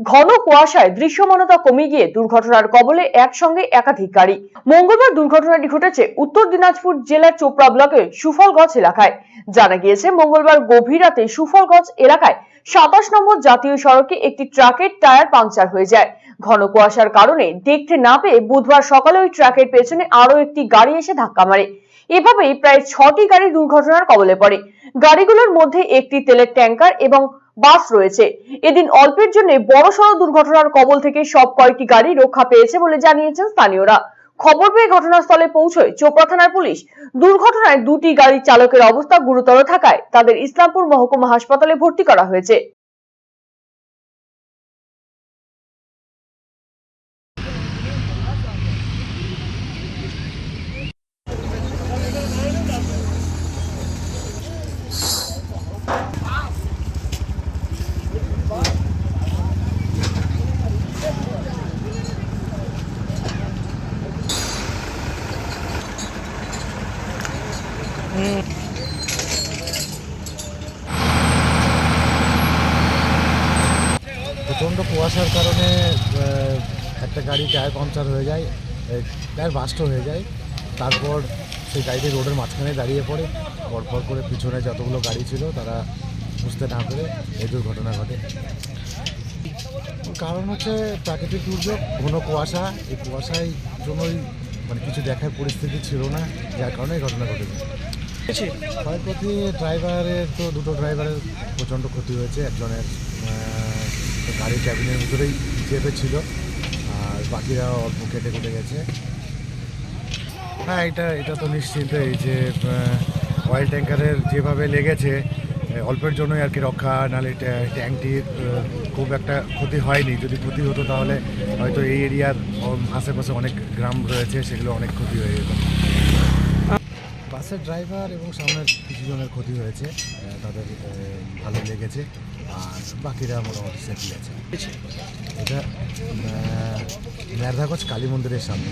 ঘন কুয়াশায় দৃশ্যমানতা কমে গিয়ে দুর্ঘটনার কবলে একসঙ্গে একাধিক গাড়ি। মঙ্গলবার দুর্ঘটনাটি ঘটেছে উত্তর দিনাজপুর জেলার চোপড়া ব্লকের সুফলগঞ্জ এলাকায়। জানা গিয়েছে, মঙ্গলবার গভীর রাতে সুফলগঞ্জ এলাকায় সাতাশ নম্বর জাতীয় সড়কে একটি ট্রাকের টায়ার পাংচার হয়ে যায়। ঘন কুয়াশার কারণে দেখতে না পেয়ে বুধবার সকালে ওই ট্রাকের পেছনে আরও একটি গাড়ি এসে ধাক্কা মারে। এভাবেই প্রায় ছটি গাড়ি দুর্ঘটনার কবলে পড়ে। গাড়িগুলোর মধ্যে একটি তেলের ট্যাঙ্কার এবং বাস রয়েছে। এদিন অল্পের জন্য বড়সড় দুর্ঘটনার কবল থেকে সব কয়েকটি গাড়ি রক্ষা পেয়েছে বলে জানিয়েছেন স্থানীয়রা। খবর পেয়ে ঘটনাস্থলে পৌঁছয় চোপড়া থানার পুলিশ। দুর্ঘটনায় দুটি গাড়ির চালকের অবস্থা গুরুতর থাকায় তাদের ইসলামপুর মহকুমা হাসপাতালে ভর্তি করা হয়েছে। প্রচণ্ড কুয়াশার কারণে একটা গাড়ি টায়ার পাংচার হয়ে যায় টায়ার বাস্ট হয়ে যায়। তারপর সেই গাড়িটি রোডের মাঝখানে দাঁড়িয়ে পড়ে। পরপর করে পিছনে যতগুলো গাড়ি ছিল, তারা বুঝতে না পেরে এই দুর্ঘটনা ঘটে। কারণ হচ্ছে প্রাকৃতিক দুর্যোগ, ঘন কুয়াশা। এই কুয়াশায় জন্যই মানে কিছু দেখার পরিস্থিতি ছিল না, যার কারণে এই ঘটনা ঘটেছে। ক্ষয়ক্ষতি ড্রাইভারের তো দুটো ড্রাইভারের প্রচণ্ড ক্ষতি হয়েছে। একজনের গাড়ির ক্যাবিনের ভিতরেই চেপে ছিল, আর বাকিরা অল্প কেটে কেটে গেছে। হ্যাঁ এটা এটা তো নিশ্চিন্ত এই যে অয়েল ট্যাঙ্কারের যেভাবে লেগেছে অল্পের জন্যই আর কি রক্ষা, নাহলে ট্যা- ট্যাঙ্কটির খুব একটা ক্ষতি হয়নি। যদি ক্ষতি হতো তাহলে হয়তো এই এরিয়ার আশেপাশে অনেক গ্রাম রয়েছে, সেগুলো অনেক ক্ষতি হয়ে যেত। বাসের ড্রাইভার এবং সামনের কিছু জনের ক্ষতি হয়েছে তাদের ভালো লেগেছে, আর বাকিরা মোটামুটি সেফলি আছে। এটা মেধাগজ কালী মন্দিরের সামনে।